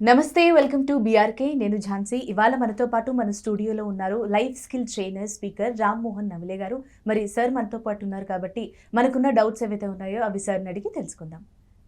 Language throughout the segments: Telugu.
నమస్తే వెల్కమ్ టు బీఆర్కే నేను ఝాన్సీ. ఇవాళ మనతో పాటు మన స్టూడియోలో ఉన్నారు life skill trainer speaker Ram Mohan Navale garu. మరి సార్ మనతో పాటు ఉన్నారు కాబట్టి మనకున్న డౌట్స్ ఏవైతే ఉన్నాయో అవి సార్ని అడిగి తెలుసుకుందాం.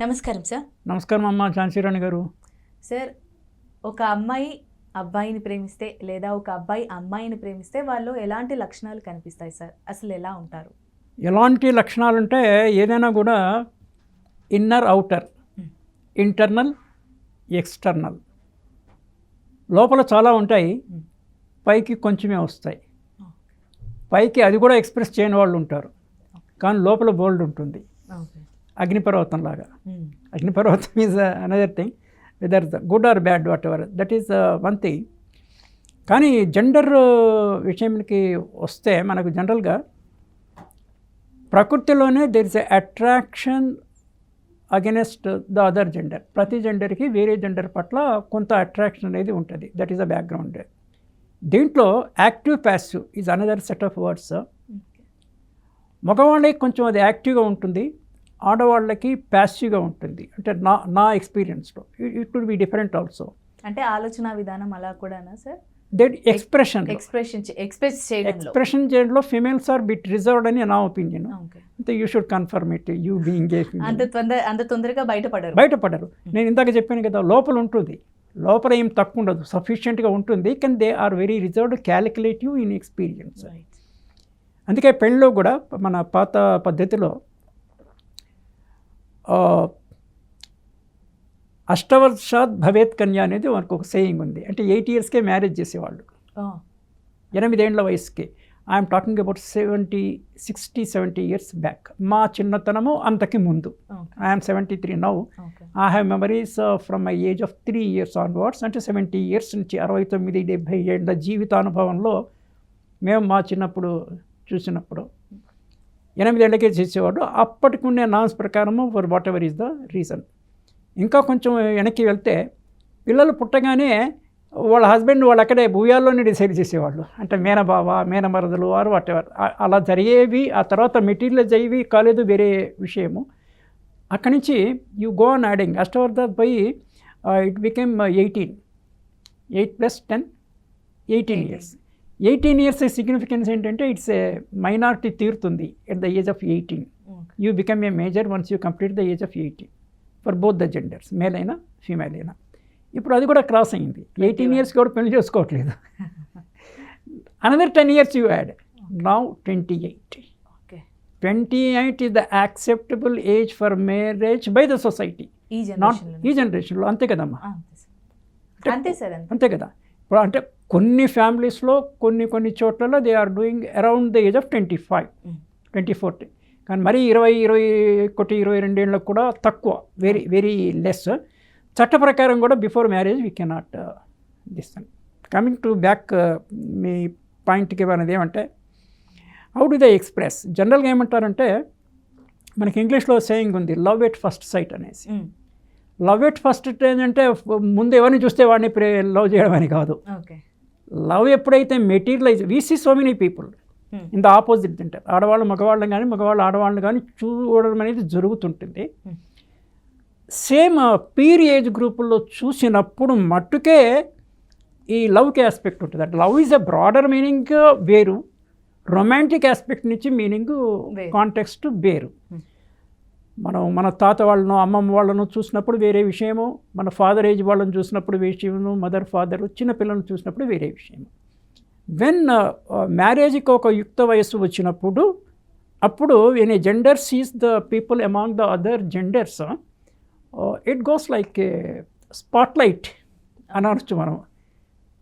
నమస్కారం సార్. నమస్కారం అమ్మ ఝాన్సీరాణి గారు. సార్ ఒక అమ్మాయి అబ్బాయిని ప్రేమిస్తే లేదా ఒక అబ్బాయి అమ్మాయిని ప్రేమిస్తే వాళ్ళు ఎలాంటి లక్షణాలు కనిపిస్తాయి సార్? అసలు ఎలా ఉంటారు? ఎలాంటి లక్షణాలు అంటే ఏదైనా కూడా ఇన్నర్ అవుటర్ ఇంటర్నల్ ఎక్స్టర్నల్ లోపల చాలా ఉంటాయి Hmm. పైకి కొంచెమే వస్తాయి. పైకి అది కూడా ఎక్స్ప్రెస్ చేయని వాళ్ళు ఉంటారు. కానీ లోపల బోల్డ్ ఉంటుంది. అగ్నిపర్వతం లాగా. అగ్నిపర్వతం is another thing weather good or bad whatever that is one thing కానీ జెండర్ విషయంకి వస్తే మనకు జనరల్గా ప్రకృతిలోనే there is attraction against the other gender ప్రతి జెండర్కి వేరే జెండర్ పట్ల కొంత అట్రాక్షన్ అనేది ఉంటుంది. దట్ ఈస్ ద బ్యాక్గ్రౌండ్ దీంట్లో active passive is another set of words మగవాళ్ళకి కొంచెం అది యాక్టివ్గా ఉంటుంది. ఆడవాళ్ళకి ప్యాసివ్గా ఉంటుంది. అంటే నా నా ఎక్స్పీరియన్స్లో it will be different also అంటే ఆలోచన విధానం అలా కూడానా sir that expression expression express expression చేయడంలో. ఫిమేల్స్ ఆర్ బిట్ రిజర్వ్డ్ అని నా ఒపీనియన్. అంటే you should confirm it you being అంత తొందర అంత తొందరగా బయటపడరు. బయటపడరు. నేను ఇందాక చెప్పాను కదా లోపల ఉంటుంది. లోపల ఏం తక్కువ ఉండదు. సఫిషియెంట్గా ఉంటుంది కానీ they are very reserved calculative in experience. అందుకే పెళ్ళిలో కూడా మన పాత పద్ధతిలో అష్టవర్షాత్ భవేత్ కన్య అనేది మనకు ఒక సేయింగ్ ఉంది. అంటే ఎయిట్ ఇయర్స్కే మ్యారేజ్ చేసేవాళ్ళు. ఎనిమిదేండ్ల వయసుకి I'm talking about seventy sixty seventy years back మా చిన్నతనము అంతకి ముందు. I'm seventy three now. I have memories from my age of three years onwards అంటే సెవెంటీ ఇయర్స్ నుంచి అరవై తొమ్మిది డెబ్భై ఏళ్ళ జీవితానుభవంలో మేము మా చిన్నప్పుడు చూసినప్పుడు ఎనిమిదేళ్ళకే చేసేవాడు అప్పటికి ఉండే నామ్స్ ప్రకారము for whatever is the reason ఇంకా కొంచెం వెనక్కి వెళ్తే పిల్లలు పుట్టగానే వాళ్ళ హస్బెండ్ వాళ్ళు అక్కడే భూయాల్లోనే డిసైడ్ చేసేవాళ్ళు. అంటే మేనబావ మేనమరదలు వారు వాట్ ఎవర్ అలా జరిగేవి ఆ తర్వాత మెటీరియల్ అయ్యేవి కాలేదు వేరే విషయము. అక్కడి నుంచి యూ గో ఆన్ యాడింగ్. అష్టవర్ధాత్ పోయి it became eighteen. Eight plus ten? Eighteen years. Eighteen years significance ఏంటంటే ఇట్స్ ఏ మైనారిటీ తీరుతుంది at the age of eighteen. You become a major once you complete the age of eighteen. For both the genders male అయినా ఫీమేల్ అయినా. ఇప్పుడు అది కూడా క్రాస్ అయింది ఎయిటీన్ ఇయర్స్ కూడా. పెళ్ళి చేసుకోవట్లేదు. Another ten years you add now twenty eight. Twenty eight is the acceptable age for marriage by the society ఈ నాట్ జనరేషన్ ఈ జనరేషన్లో అంతే కదమ్మా? అంతే సార్. అంతే కదా? ఇప్పుడు అంటే కొన్ని ఫ్యామిలీస్లో కొన్ని కొన్ని చోట్లలో they are doing around the age of twenty five. Twenty forty కానీ మరీ ఇరవై ఇరవై ఒకటి ఇరవై రెండేళ్ళకు కూడా తక్కువ వెరీ వెరీ లెస్ చట్ట ప్రకారం కూడా before marriage we cannot this coming to back me పాయింట్కి అనేది ఏమంటే హౌ డు దే ఎక్స్ప్రెస్ జనరల్గా ఏమంటారంటే మనకి ఇంగ్లీష్లో సేయింగ్ ఉంది లవ్ ఎట్ ఫస్ట్ సైట్ అనేసి. లవ్ ఎట్ ఫస్ట్ ఏంటంటే ముందు ఎవరిని చూస్తే వాడిని ప్రే లవ్ చేయడం అని కాదు. లవ్ ఎప్పుడైతే materialise we see so many people Hmm. In the opposite తింటారు ఆడవాళ్ళు మగవాళ్ళని కానీ మగవాళ్ళు ఆడవాళ్ళని కానీ చూడడం అనేది జరుగుతుంటుంది. సేమ్ పీర్ ఏజ్ గ్రూపుల్లో చూసినప్పుడు మట్టుకే ఈ లవ్కి ఆస్పెక్ట్ ఉంటుంది అంటే love is a broader meaning వేరు రొమాంటిక్ ఆస్పెక్ట్ నుంచి మీనింగ్. కాంటెక్స్ట్ వేరు Hmm. మనం మన తాత వాళ్ళను అమ్మమ్మ వాళ్ళను చూసినప్పుడు వేరే విషయము మన ఫాదర్ ఏజ్ వాళ్ళని చూసినప్పుడు విషయము మదర్ ఫాదర్ చిన్న పిల్లలను చూసినప్పుడు వేరే విషయం వెన్ మ్యారేజ్కి ఒక యుక్త వయస్సు వచ్చినప్పుడు అప్పుడు in a gender sees the people among the other genders it goes like spotlight అనవచ్చు మనం.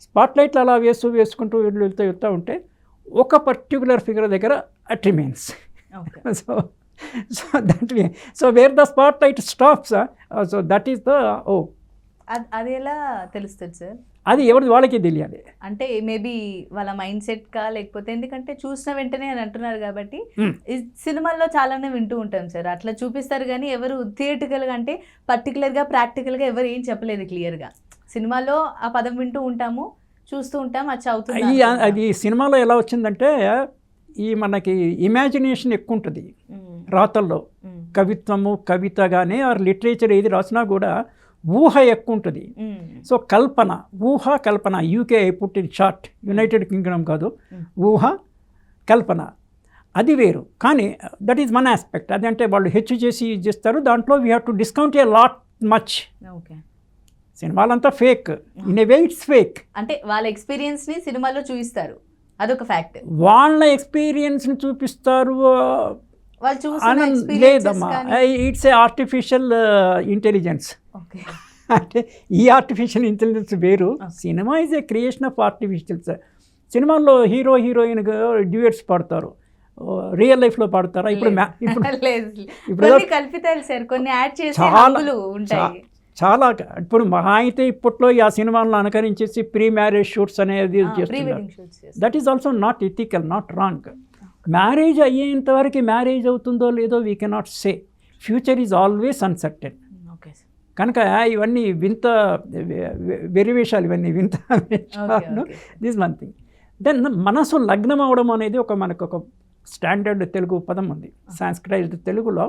స్పాట్లైట్లు అలా వేస్తూ వేసుకుంటూ వెళ్తూ వెళ్తూ వెళ్తూ ఉంటే ఒక పర్టికులర్ ఫిగర్ దగ్గర at remains. Okay. So so that way so where the spotlight stops uh, uh, so that is the oh. అది ఎలా తెలుస్తుంది సార్? అది ఎవరిది? వాళ్ళకి తెలియాలి. అంటే మేబీ వాళ్ళ మైండ్ సెట్ కా లేకపోతే ఎందుకంటే చూసిన వెంటనే అని అంటున్నారు కాబట్టి. ఈ సినిమాల్లో చాలానే వింటూ ఉంటాం సార్. అట్లా చూపిస్తారు కానీ ఎవరు థియేటికల్గా అంటే పర్టికులర్గా ప్రాక్టికల్గా ఎవరు ఏం చెప్పలేదు క్లియర్గా సినిమాలో ఆ పదం వింటూ ఉంటాము చూస్తూ ఉంటాం అది చదువుతుంది అది సినిమాలో ఎలా వచ్చిందంటే ఈ మనకి ఇమాజినేషన్ ఎక్కువ ఉంటుంది. రాతల్లో. కవిత్వము కవిత కానీ ఆర్ లిటరేచర్ ఏది రాసినా కూడా ఊహ ఎక్కువ ఉంటుంది. సో కల్పన ఊహ కల్పన యూకే పుట్టిన షార్ట్ యునైటెడ్ కింగ్డమ్ కాదు. ఊహ కల్పన అది వేరు. కానీ దట్ ఈజ్ వన్ ఆస్పెక్ట్ అదంటే వాళ్ళు హెచ్చు చేసి చేస్తారు. దాంట్లో we have to discount a lot much okay. సినిమాలంతా fake in a way it's fake అంటే వాళ్ళ ఎక్స్పీరియన్స్ని సినిమాలో చూపిస్తారు అదొక ఫ్యాక్ట్ వాళ్ళ ఎక్స్పీరియన్స్ని చూపిస్తారు లేదమ్మా. ఇట్స్ ఏ ఆర్టిఫిషియల్ ఇంటెలిజెన్స్ అంటే ఈ ఆర్టిఫిషియల్ ఇంటెలిజెన్స్ వేరు. Cinema is a creation of artificials సినిమాల్లో హీరో హీరోయిన్ డ్యూయట్స్ పాడతారు. రియల్ లైఫ్లో పాడతారా? ఇప్పుడు ఇప్పుడు లేదు. ఇప్పుడు కొన్ని కల్పితాలు సార్ కొన్ని యాడ్ చేసే చాలా- ఇప్పుడు మహా అయితే ఇప్పట్లో ఆ సినిమాలను అనుకరించేసి ప్రీ మ్యారేజ్ షూట్స్ అనేది చేస్తున్నారు. That is also not ethical not wrong marriage అయ్యేంత వరకు మ్యారేజ్ అవుతుందో లేదో we cannot say future is always uncertain కనుక ఇవన్నీ వింత వెరివేషాలు ఇవన్నీ వింత okay. This one thing then మనసు లగ్నం అవడం అనేది ఒక మనకు ఒక స్టాండర్డ్ తెలుగు పదం ఉంది. సాంస్క్రైజ్డ్ తెలుగులో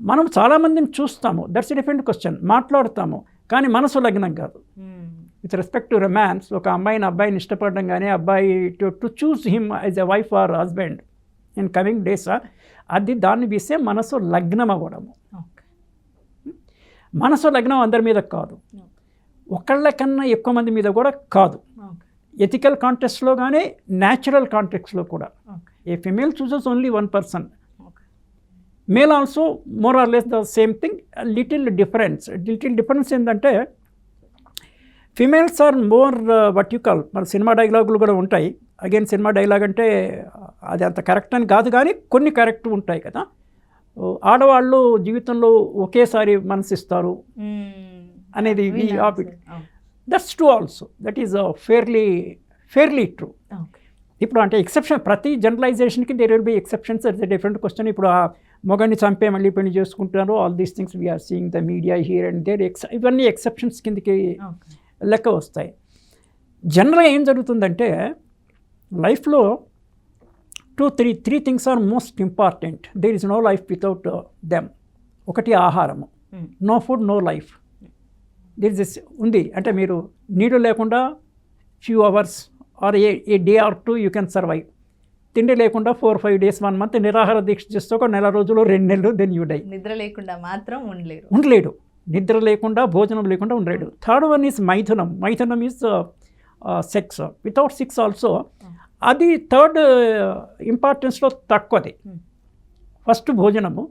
మనం చాలామందిని చూస్తాము. దట్స్ డిఫరెంట్ క్వశ్చన్ మాట్లాడతాము. కానీ మనసు లగ్నం కాదు. విత్ రెస్పెక్ట్ టు రొమాన్స్ ఒక అమ్మాయిని అబ్బాయిని ఇష్టపడడం కానీ అబ్బాయి to to choose him as a wife or husband in coming days అది దాన్ని తీస్తే మనసు లగ్నం అవ్వడము మనసు లగ్నం అందరి మీద కాదు. ఒకళ్ళ కన్నా ఎక్కువ మంది మీద కూడా కాదు. ఎథికల్ కాంటెక్స్లో కానీ న్యాచురల్ కాంటెక్స్లో కూడా. A female chooses only one person male also more or less the same thing little difference little difference ఏంటంటే females are more what you call మన సినిమా డైలాగులు కూడా ఉంటాయి. అగైన్ సినిమా డైలాగ్ అంటే అది అంత కరెక్ట్ అని కాదు కానీ కొన్ని కరెక్ట్ ఉంటాయి కదా. ఆడవాళ్ళు జీవితంలో ఒకేసారి మనసిస్తారు అనేది have it. That's true also that is fairly fairly true ఇప్పుడు అంటే ఎక్సెప్షన్ ప్రతి జనరలైజేషన్కి there will be exceptions at the different question ఇప్పుడు ఆ మొగని చంపే మళ్ళీ పెళ్ళి చేసుకుంటున్నారు. All these things we're seeing the media here and there X ఇవన్నీ ఎక్సెప్షన్స్ కిందకి లెక్క వస్తాయి. జనరల్గా ఏం జరుగుతుందంటే లైఫ్లో two three three things are most important there is no life without them ఒకటి ఆహారము. No food no life there is ఉంది. అంటే మీరు నీరు లేకుండా few hours or a a day or two you can survive తిండి లేకుండా four five days one month నిరాహార దీక్ష చేస్తే ఒక నెల రోజులు రెండు నెలలు దెన్ యూ డై నిద్ర లేకుండా మాత్రం ఉండలేరు. ఉండలేడు. నిద్ర లేకుండా భోజనం లేకుండా ఉండలేడు. థర్డ్ వన్ ఈజ్ మైథునం. మైథునం is sex without six also అది థర్డ్ ఇంపార్టెన్స్లో తక్కువది. Hmm. ఫస్ట్ భోజనము.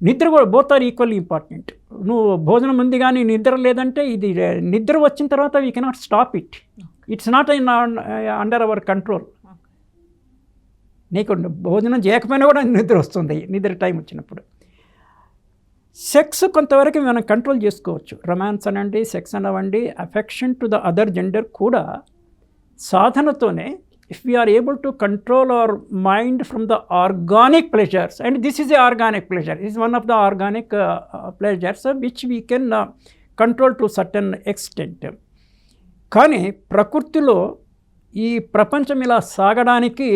నిద్ర కూడా బోత్ ఆర్ ఈక్వల్లీ ఇంపార్టెంట్ నువ్వు భోజనం ఉంది కానీ నిద్ర లేదంటే ఇది నిద్ర వచ్చిన తర్వాత we cannot stop it it's not in under our control నీకు భోజనం చేయకపోయినా కూడా నిద్ర వస్తుంది నిద్ర టైం వచ్చినప్పుడు. సెక్స్ కొంతవరకు మనం కంట్రోల్ చేసుకోవచ్చు. రొమాన్స్ అనండి sex అనవండి affection to the other gender కూడా సాధనతోనే if we are able to control our mind from the organic pleasures and this is a organic pleasure is one of the organic pleasures which we can control to certain extent కానీ ప్రకృతిలో ఈ ప్రపంచం ఇలా సాగడానికి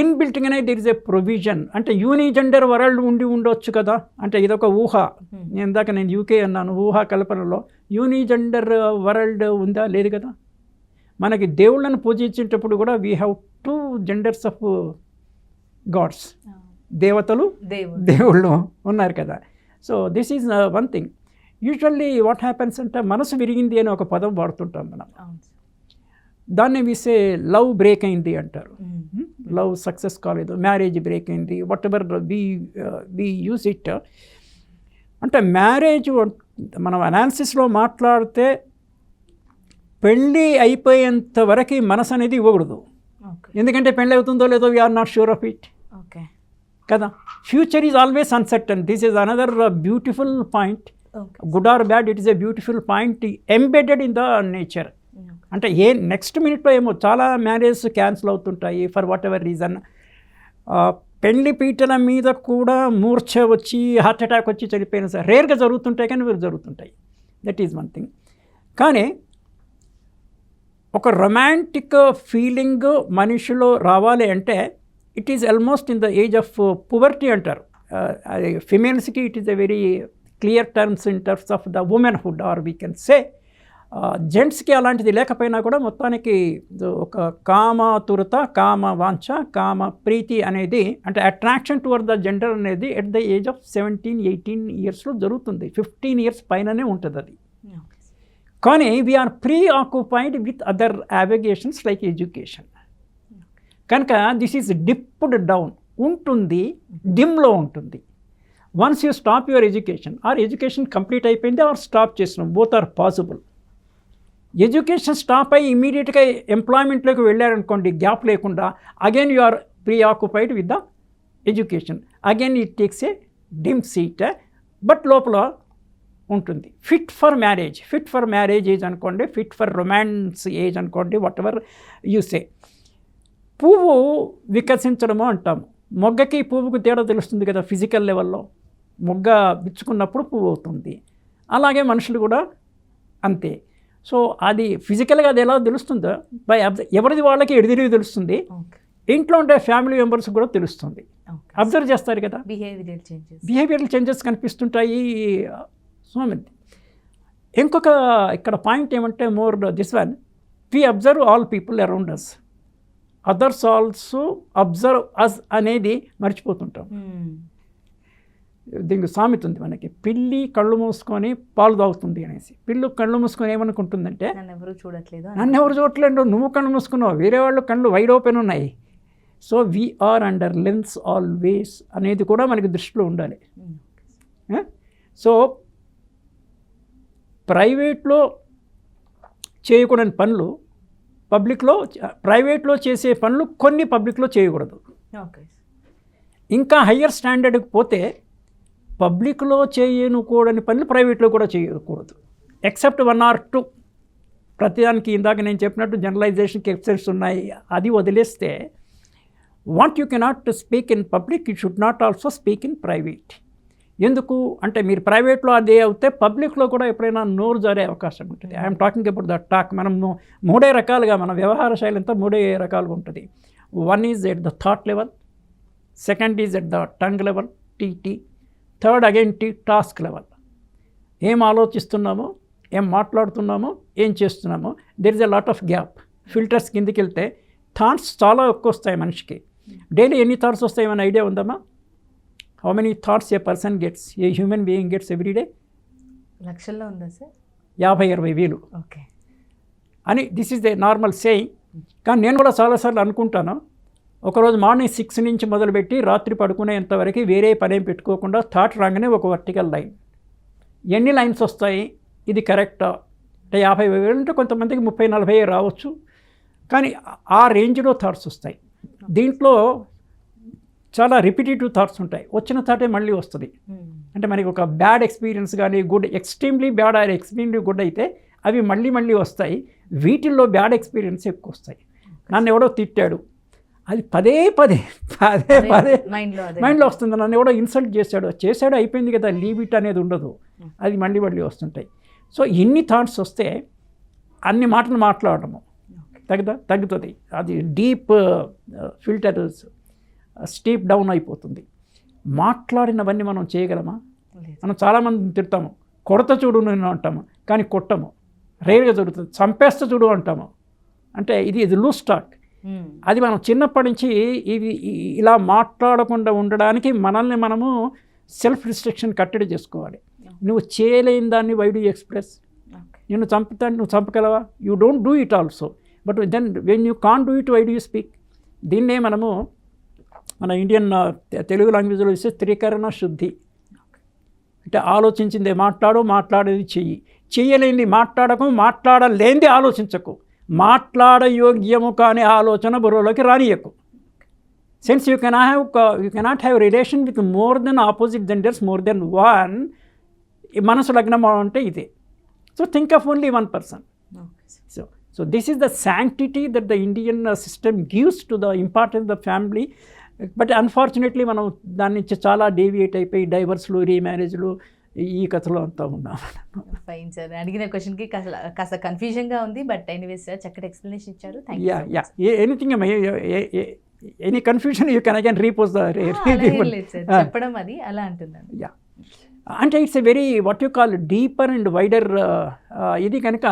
ఇన్బిల్ట్గానే దిర్ ఇస్ ఏ ప్రొవిజన్ అంటే యూనిజెండర్ వరల్డ్ ఉండి ఉండొచ్చు కదా. అంటే ఇదొక ఊహ. నేను ఇందాక నేను యూకే అన్నాను ఊహా కల్పనలో యూనిజెండర్ వరల్డ్ ఉందా లేదు కదా? మనకి దేవుళ్ళను పూజించేటప్పుడు కూడా we have two genders of gods దేవతలు దేవుళ్ళు. ఉన్నారు కదా. So this is one thing usually what happens అంటే మనసు విరిగింది అని ఒక పదం వాడుతుంటాం మనం. దాన్ని విసే లవ్ బ్రేక్ అయింది అంటారు. లవ్ సక్సెస్ కాలేదు మ్యారేజ్ బ్రేక్ అయింది what ever we we use it అంటే మ్యారేజ్ మనం అనాలిసిస్లో మాట్లాడితే పెళ్ళి అయిపోయేంత వరకు మనసు అనేది ఇవ్వకూడదు ఎందుకంటే పెళ్ళి అవుతుందో లేదో we are not sure of it okay. కదా? Future is always uncertain this is another beautiful point good or bad it is a beautiful point embedded in the nature అంటే ఏ నెక్స్ట్ మినిట్లో ఏమో చాలా మ్యారేజ్ క్యాన్సిల్ అవుతుంటాయి ఫర్ వాట్ ఎవర్ రీజన్ పెళ్ళి పీటల మీద కూడా మూర్ఛ వచ్చి హార్ట్ అటాక్ వచ్చి చనిపోయిన సార్ రేర్గా జరుగుతుంటాయి కానీ వీరు జరుగుతుంటాయి. దట్ ఈజ్ వన్ థింగ్ కానీ ఒక రొమాంటిక్ ఫీలింగ్ మనిషిలో రావాలి అంటే it is almost in the age of poverty అంటారు. Uh, అది ఫిమేల్స్కి it is a very clear terms in terms of the womanhood or we can say జెంట్స్కి అలాంటిది లేకపోయినా కూడా మొత్తానికి ఒక కామాతురత కామ వాంఛ కామ ప్రీతి అనేది అంటే అట్రాక్షన్ టువర్డ్ ద జెండర్ అనేది at the age of seventeen eighteen ఇయర్స్లో జరుగుతుంది. ఫిఫ్టీన్ ఇయర్స్ పైననే ఉంటుంది అది కానీ we are preoccupied with other obligations like education కనుక దిస్ ఈజ్ డిప్డ్ డౌన్ ఉంటుంది డిమ్లో ఉంటుంది. Once you stop your education or education complete అయిపోయింది ఆర్ స్టాప్ చేసినాం both are possible education stop అయ్యి ఇమీడియట్గా ఎంప్లాయ్మెంట్లోకి వెళ్ళారనుకోండి గ్యాప్ లేకుండా again you are preoccupied with the education again it takes a dim seat but లోపల ఉంటుంది. Fit for marriage fit for marriage age అనుకోండి ఫిట్ ఫర్ రొమాన్స్ ఏజ్ అనుకోండి వాట్ ఎవర్ యూసే పువ్వు వికసించడము అంటాము. మొగ్గకి పువ్వుకు తేడా తెలుస్తుంది కదా ఫిజికల్ లెవెల్లో మొగ్గ విచ్చుకున్నప్పుడు పువ్వు అవుతుంది. అలాగే మనుషులు కూడా అంతే. సో అది ఫిజికల్గా అది ఎలా తెలుస్తుందో బై ఎవరిది వాళ్ళకి ఎడిదిరిగి తెలుస్తుంది. ఇంట్లో ఉండే ఫ్యామిలీ మెంబర్స్ కూడా తెలుస్తుంది. అబ్జర్వ్ చేస్తారు కదా. బిహేవియరల్ చేంజెస్ బిహేవియరల్ చేంజెస్ కనిపిస్తుంటాయి. సో మెనీ ఇంకొక ఇక్కడ పాయింట్ ఏమంటే more this one we observe all people around us others also observe us అనేది మర్చిపోతుంటాం. దీనికి సామెత ఉంది మనకి. పిల్లి కళ్ళు మూసుకొని పాలు తాగుతుంది అనేసి. పిల్లు కళ్ళు మూసుకొని ఏమనుకుంటుందంటే ఎవరు చూడట్లేదు ఎవరు చూడట్లేదు నువ్వు కళ్ళు మూసుకున్నావు. వేరే వాళ్ళు కళ్ళు వైడ్ ఓపెన్ ఉన్నాయి. So we are under lens always అనేది కూడా మనకి దృష్టిలో ఉండాలి. Hmm. సో ప్రైవేట్లో చేయకూడని పనులు పబ్లిక్లో ప్రైవేట్లో చేసే పనులు కొన్ని పబ్లిక్లో చేయకూడదు. ఇంకా హయ్యర్ స్టాండర్డ్కి పోతే పబ్లిక్లో చేయనుకూడని పనులు ప్రైవేట్లో కూడా చేయకూడదు. Except one or two. ప్రతిదానికి ఇందాక నేను చెప్పినట్టు జనరలైజేషన్కి ఎక్సెప్ట్స్ ఉన్నాయి. అది వదిలేస్తే what you cannot speak in public you should not also speak in private. ఎందుకు? అంటే మీరు ప్రైవేట్లో అదే అవుతే పబ్లిక్లో కూడా ఎప్పుడైనా నోరు జారే అవకాశం ఉంటుంది. I'm talking about the talk. మనం మూడే రకాలుగా మన వ్యవహార శైలి అంతా మూడే రకాలుగా ఉంటుంది. One is at the thought level second is at the tongue level TT. Third again టీ టాస్క్ లెవెల్. ఏం ఆలోచిస్తున్నామో ఏం మాట్లాడుతున్నామో ఏం చేస్తున్నామో there is a lot of gap filters కిందికి వెళ్తే థాట్స్ చాలా ఎక్కువ వస్తాయి మనిషికి. డైలీ ఎన్ని థాట్స్ వస్తాయి ఏమైనా ఐడియా ఉందమ్మా? How many thoughts a person gets a human being gets every day లక్షల్లో ఉందా సార్? యాభై ఇరవై వేలు. ఓకే. అని this is the normal saying కానీ నేను కూడా చాలాసార్లు అనుకుంటాను. ఒకరోజు మార్నింగ్ సిక్స్ నుంచి మొదలుపెట్టి రాత్రి పడుకునేంతవరకు వేరే పనేం పెట్టుకోకుండా థాట్ రాగానే ఒక వర్టికల్ లైన్ ఎన్ని లైన్స్ వస్తాయి? ఇది కరెక్టా అంటే యాభై వేలు అంటే కొంతమందికి ముప్పై నలభై రావచ్చు. కానీ ఆ రేంజ్లో థాట్స్ వస్తాయి. దీంట్లో చాలా రిపిటేటివ్ థాట్స్ ఉంటాయి. వచ్చిన థాటే మళ్ళీ వస్తుంది. అంటే మనకి ఒక బ్యాడ్ ఎక్స్పీరియన్స్ కానీ good extremely bad or extremely good అయితే అవి మళ్ళీ మళ్ళీ వస్తాయి. వీటిల్లో బ్యాడ్ ఎక్స్పీరియన్స్ ఎక్కువ వస్తాయి. నన్ను ఎవడో తిట్టాడు. అది పదే పదే పదే పదే మైండ్లో వస్తుంది. నన్ను ఎవడో ఇన్సల్ట్ చేశాడు. చేశాడు అయిపోయింది కదా లీవ్ ఇట్ అనేది ఉండదు. అది మళ్ళీ మళ్ళీ వస్తుంటాయి. సో ఎన్ని థాట్స్ వస్తే అన్ని మాటలు మాట్లాడటము తగ్గదా? తగ్గుతుంది. అది డీప్ ఫిల్టర్ స్టీప్ డౌన్ అయిపోతుంది. మాట్లాడినవన్నీ మనం చేయగలమా? మనం చాలామంది తిడతాము. కొడత చూడు నేను అంటాము. కానీ కొట్టము. రేరుగా జరుగుతుంది. చంపేస్తా చూడు అంటాము. అంటే ఇది ఇది లూజ్ స్టాక్ Hmm. అది మనం చిన్నప్పటి నుంచి ఇవి ఇలా మాట్లాడకుండా ఉండడానికి మనల్ని మనము సెల్ఫ్ రిస్ట్రిక్షన్ కట్టడి చేసుకోవాలి. నువ్వు చేయలేని దాన్ని వై డూ ఎక్స్ప్రెస్ ఓకే. నిన్ను చంపుతాను నువ్వు చంపగలవా? You don't do it also but then when you can do it why do you speak దీన్నే మనము మన ఇండియన్ తె- తెలుగు లాంగ్వేజ్లో ఇస్తే త్రికరణ శుద్ధి. అంటే ఆలోచించిందే మాట్లాడు మాట్లాడేది చెయ్యి. చెయ్యలేనిది మాట్లాడకు మాట్లాడలేనిది ఆలోచించకు. మాట్లాడ యోగ్యము కాని ఆలోచన బుర్రలోకి రానియకు since you can have you cannot have relation with more than opposite genders more than one మనసు లగ్నం అంటే ఇదే. So think of only one person this is the sanctity that the Indian uh, system gives to the importance of the family. But unfortunately మనం దాని నుంచి చాలా డేవియేట్ అయిపోయి డైవర్స్లు రీమ్యారేజ్లు ఈ కథలో అంతా ఉన్నాం. ఫైన్ సార్ అడిగిన క్వశ్చన్కి కాస్త కన్ఫ్యూజన్గా ఉంది బట్ ఎనీవేస్ సార్ చక్కటి ఎక్స్ప్లెనేషన్ ఇచ్చారు. Ya ya anything any confusion you can again repose చెప్పడం అది అలా అంటున్నాను. యా అంటే it's a very what you call deeper and wider ఇది కనుక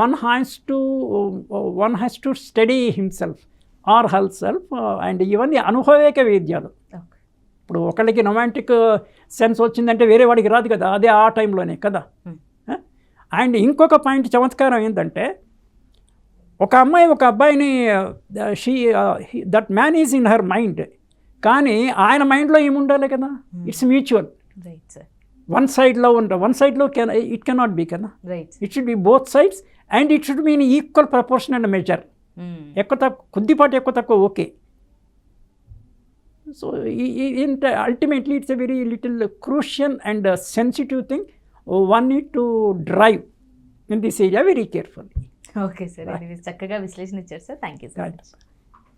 one has to one has to study himself or herself and ఇవన్నీ అనుభవేక వేద్యాలు. ఇప్పుడు ఒకళ్ళకి రొమాంటిక్ సెన్స్ వచ్చిందంటే వేరే వాడికి రాదు కదా అదే ఆ టైంలోనే కదా. అండ్ ఇంకొక పాయింట్ చమత్కారం ఏంటంటే ఒక అమ్మాయి ఒక అబ్బాయిని she that man is in her mind కానీ ఆయన మైండ్లో ఏముండాలి కదా? It's mutual. Right sir. One సైడ్లో ఉండ వన్ సైడ్లో కెన్ ఇట్ కెనాట్ బీ కదా? Right it should be both sides and it should be in equal proportion and measure. ఎక్కువ తక్కువ కొద్దిపాటి ఎక్కువ తక్కువ ఓకే. సో ఇంత ultimately it's a very little crucial and sensitive thing one need to drive in this area very careful okay sir చక్కగా విశ్లేషణ ఇచ్చారు సార్ థ్యాంక్ యూ సార్